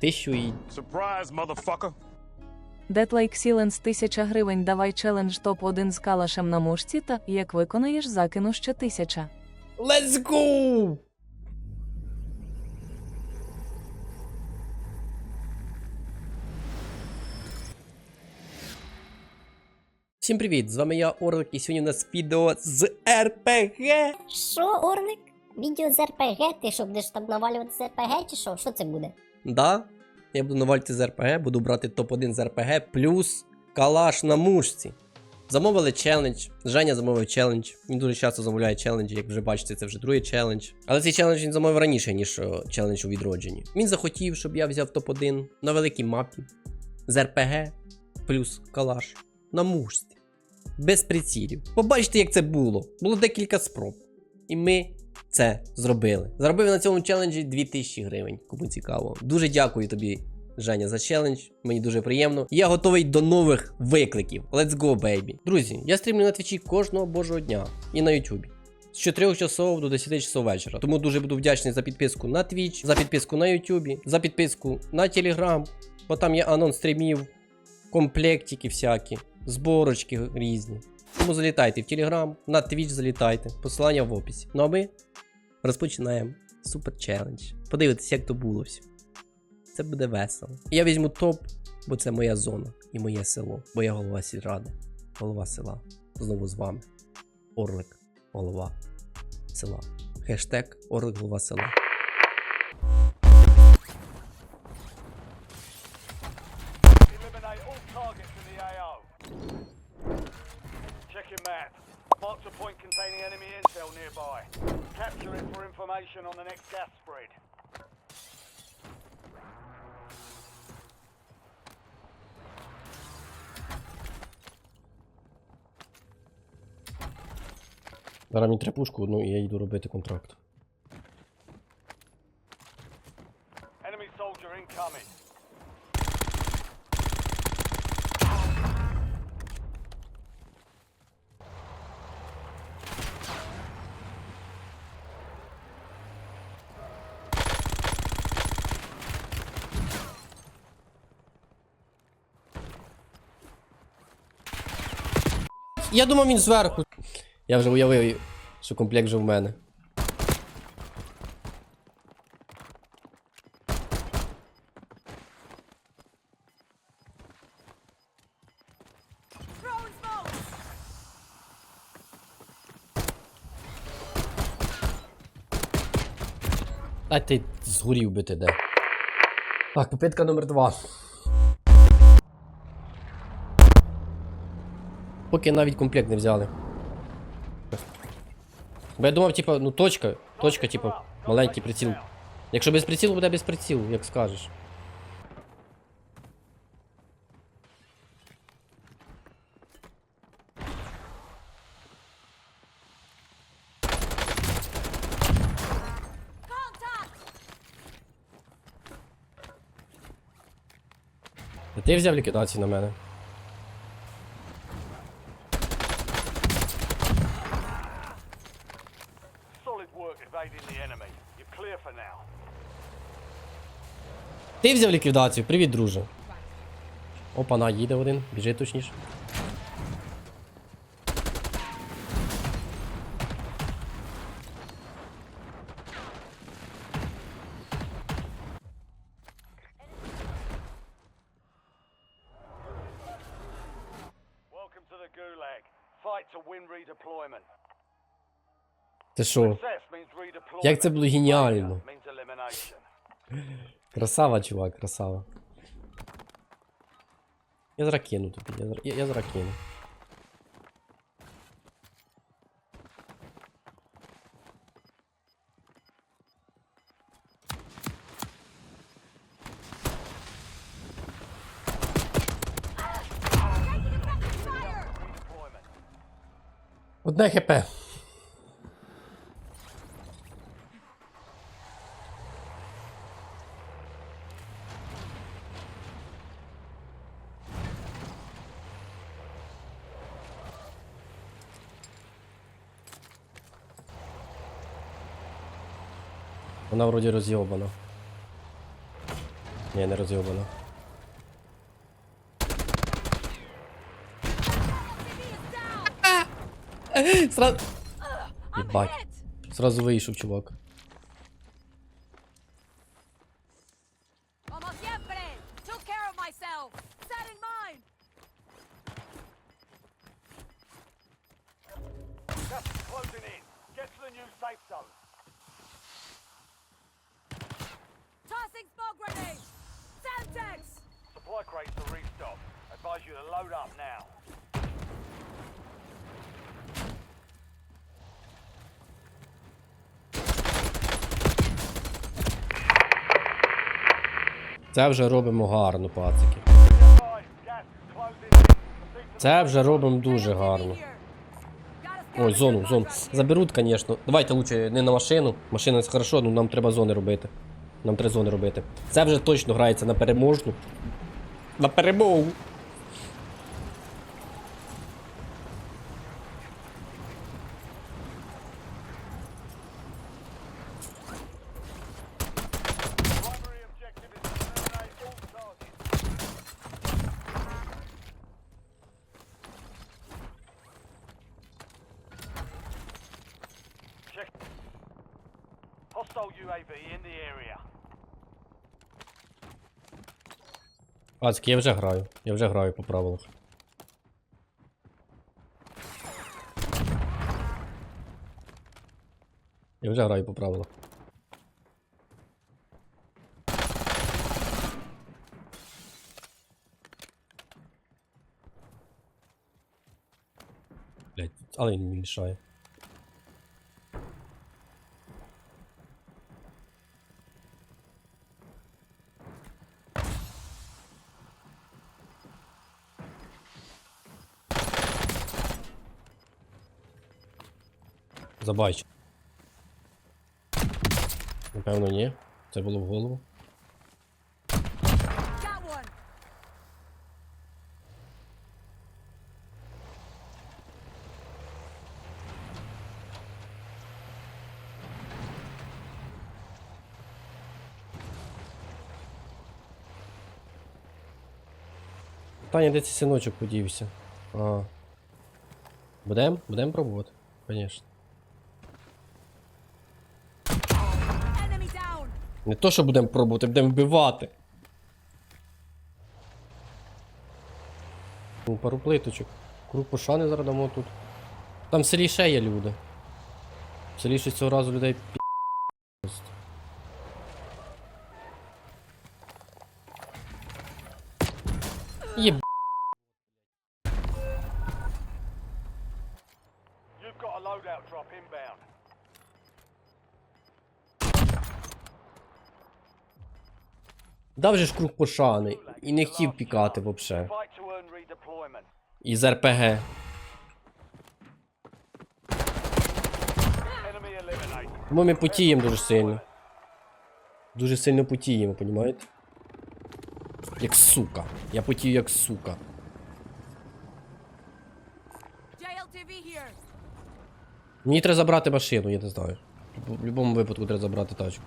Тисячу і. Surprise, motherfucker. Детлайк Сіленс 1000 гривень давай челендж топ-1 з калашем на мушці та як виконаєш закину ще 1000. Let's go! Всім привіт! З вами я Орлик, і сьогодні у нас відео з РПГ. Що, Орлик? Відео з РПГ? Ти що, будеш там навалювати з РПГ чи що? Що це буде? Да, я буду навалити з РПГ, буду брати топ-1 з РПГ плюс калаш на мушці. Замовили челендж. Женя замовив челендж. Він дуже часто замовляє челенджі, як вже бачите, це вже другий челендж. Але цей челендж він замовив раніше, ніж челендж у відродженні. Він захотів, щоб я взяв топ-1 на великій мапі з РПГ плюс калаш на мушці. Без прицілів. Побачите, як це було. Було декілька спроб. І ми це зробили. Заробив на цьому челенджі 2000 гривень. Кому цікаво. Дуже дякую тобі, Женя, за челендж. Мені дуже приємно. Я готовий до нових викликів. Let's go, baby. Друзі, я стрімлю на твічі кожного божого дня і на Ютубі. З 4 часов до 10 часов вечора. Тому дуже буду вдячний за підписку на Twitch, за підписку на Ютубі, за підписку на Telegram, бо там є анонс стрімів, комплектики всякі, зборочки різні. Тому залітайте в Telegram, на Twitch залітайте. Посилання в описі. Ну а ми розпочинаємо супер челендж. Подивитися, як то було все. Це буде весело. Я візьму топ, бо це моя зона і моє село. Бо я голова сільради, голова села. Знову з вами. Орлик, голова села. Хештег Орлик голова села. Зараз мені треба пушку одну і я йду робити контракт. Я думав він зверху. Я вже уявив, що комплект вже в мене. А ти згорів би ти де. Так, попитка номер два. Поки навіть комплект не взяли. Бо я думав, типа, ну точка, точка, типа, маленький приціл. Якщо без прицілу, буде без прицілу, як скажеш. Ти взяв ліквідацію на мене. Ти взяв ліквідацію, привіт, друже. Опа, на, їде один, біжить точніше. Ти що? Як це було геніально. Красава, чувак, красава. Я зараз тобі, я, я, я зараз. Одне хп. Вона вроді розйобана. Ні, не розйобано. Сразу... Єбать. Сразу вийшов, чувак. Closing in. Get to the new safe zone. Tossing smoke grenade. Semtex. Supply crates are restocked. Advise you to load up now. Це вже робимо гарно, пацики. To Це вже робимо дуже гарно. Ой, зону, зону. Заберуть, звісно. Давайте лучше не на машину. Машина це хорошо, ну нам треба зони робити. Нам треба зони робити. Це вже точно грається на переможну. На перемогу. Hostile UAV in the area. Пацики, я вже граю. Я вже граю по правилах. Я вже граю по правилах. Блять, але він не мішає. Забач. Напевно, ні. Це було в голову. Таня, де цей синочок подівся? А. Будем? Будем пробувати? Звісно. Не то, що будемо пробувати, будемо вбивати. Ну, пару плиточок. Круг пошани зараз дамо тут. Там в селі ще є люди. В селі ще цього разу людей пі. Єб... Дав же ж круг пошани. І не хотів пікати взагалі. Із РПГ. Тому ми потіємо дуже сильно. Дуже сильно потіємо, понімаєте? Як сука. Я потію як сука. Мені треба забрати машину, я не знаю. В будь-якому випадку треба забрати тачку.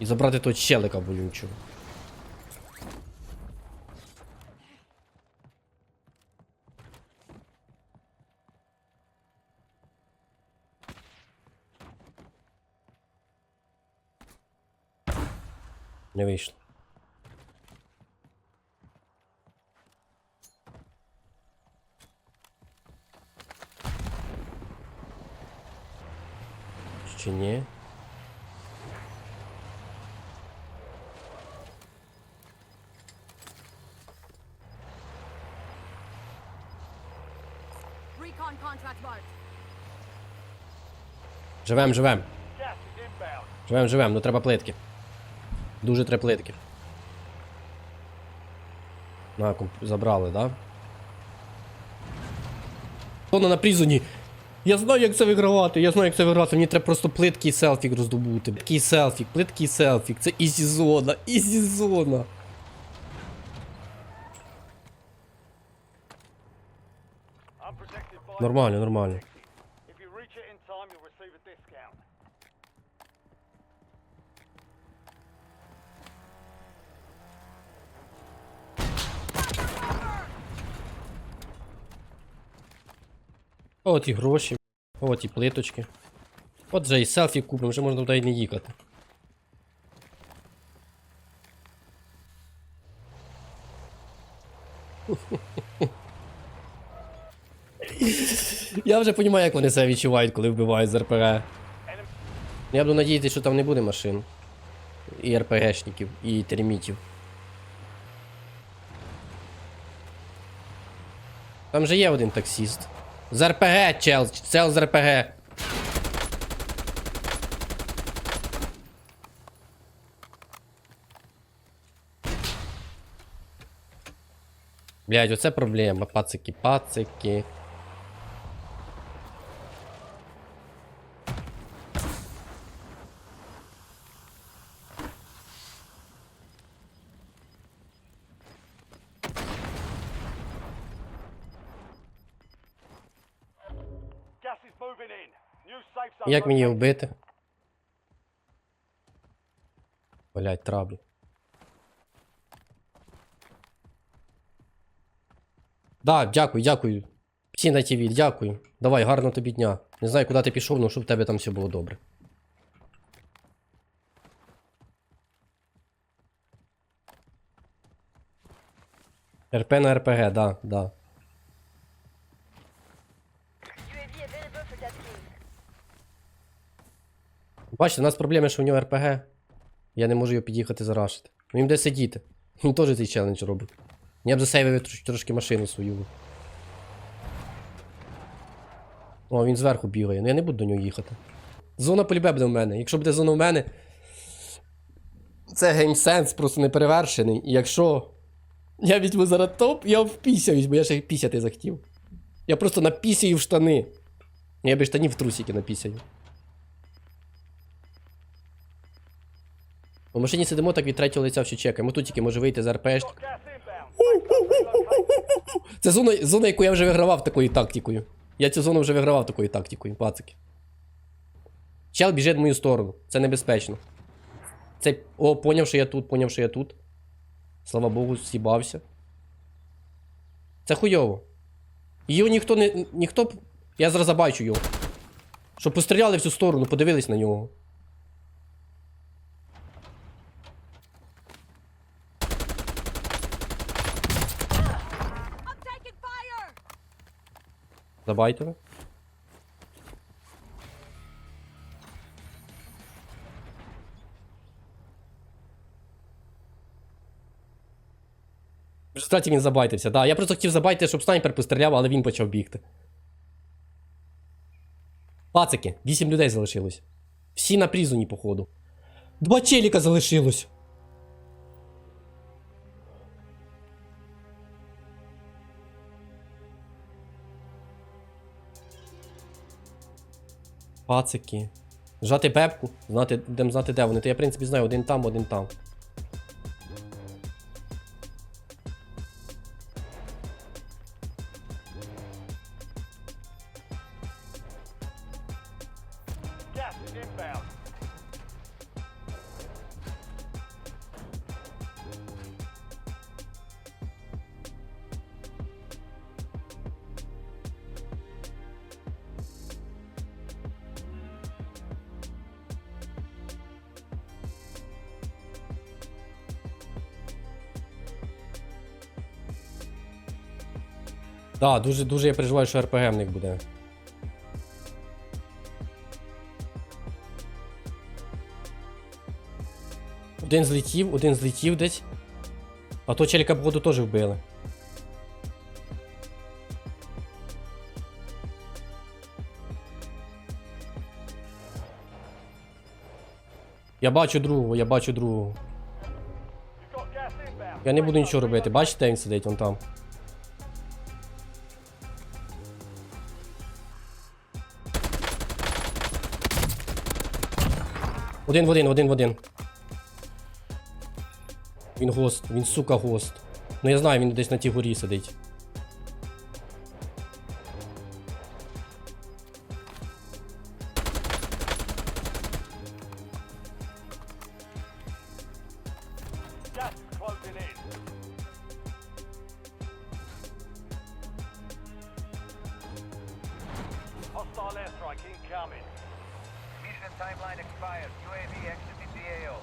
І забрати того челика болючого. Не вийшло. Ще ні. Живем, живем. Живем, живем, ну треба плитки. Дуже треба плитки. На, комп... забрали, да? Воно на призоні. Я знаю, як це вигравати, я знаю, як це вигравати. Мені треба просто плитки і селфік роздобути. Плитки і селфік, плитки і селфік. Це ізі зона, ізі зона. Нормально, нормально. От і гроші, от і плиточки. От вже і селфі купимо, вже можна туди і не їхати. Я вже розумію, як вони себе відчувають, коли вбивають з РПГ. Я буду надіятися, що там не буде машин. І РПГшників, і термітів. Там же є один таксіст. З РПГ, чел, чел з РПГ. Блять, оце проблема. Пацики, пацики. Як мені вбити? Блять, траблі. Да, дякую, дякую. Всі на ТВ, дякую. Давай, гарного тобі дня. Не знаю, куди ти пішов, але щоб в тебе там все було добре. РП на РПГ, да, да. Бачите, у нас проблема, що у нього РПГ. Я не можу його під'їхати зарашити. Ну їм де сидіти. Він теж цей челендж робить. Я б засейвив трошки машину свою. О, він зверху бігає. Ну я не буду до нього їхати. Зона полюбе буде в мене. Якщо буде зона в мене. Це геймсенс просто неперевершений. І якщо я візьму зараз топ, я впісяюсь, бо я ще пісяти захотів. Я просто напісяю в штани. Я би штанів в трусики напісяю. У машині сидимо так від третього лиця все чекаємо. Тут тільки може вийти з relocated. Це зона, зона, яку я вже вигравав такою тактикою. Я цю зону вже вигравав такою тактикою, пацики. Чел біжить в мою сторону. Це небезпечно. Це. О, поняв, що я тут, поняв, що я тут. Слава Богу, з'їбався. Це хуйово. Його ніхто не. ніхто. Я зараз забачу його. Щоб постріляли в цю сторону, подивились на нього. Забайте. В результаті він забайтився. Да, я просто хотів забайтити, щоб снайпер постріляв, але він почав бігти. Пацики, 8 людей залишилось. Всі на призоні, походу. Два челіка залишилось. Пацики. Жати пепку, знати, де знати, де вони. То я, в принципі, знаю, один там, один там. Да, дуже, дуже я переживаю, що РПГ в них буде. Один злетів, один злетів десь. А то челіка, походу, теж вбили. Я бачу другого, я бачу другого. Я не буду нічого робити. Бачите, він сидить вон там. Один в один, один в один. Він гост, він сука гост. Ну я знаю, він десь на тій горі сидить. Incoming. Mission timeline expired. UAV exiting the AO.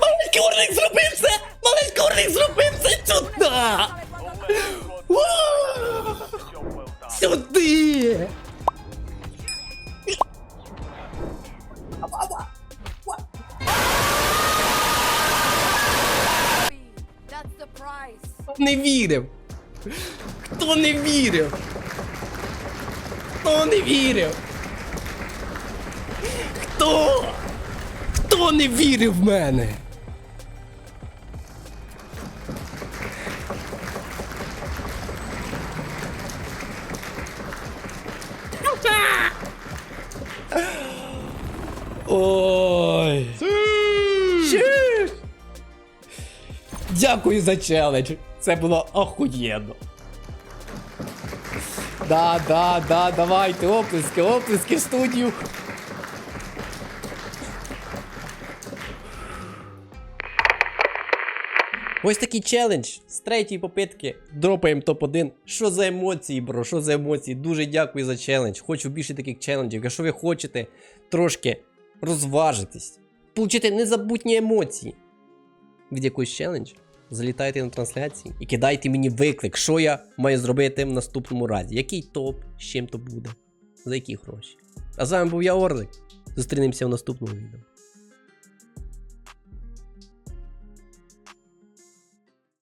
Маленький курник зробив це! Маленький Хто в мене? Ой. Дякую за челендж. Це було охуєнно. Да, да, да, давайте, оплески, оплески в студію. Ось такий челендж з третьої попитки. Дропаємо топ-1. Що за емоції, бро? Що за емоції? Дуже дякую за челендж. Хочу більше таких челенджів. Якщо ви хочете трошки розважитись, отримати незабутні емоції від якогось челенджу, залітайте на трансляції і кидайте мені виклик, що я маю зробити в наступному разі. Який топ, з чим то буде, за які гроші. А з вами був я Орлик. Зустрінемося в наступному відео.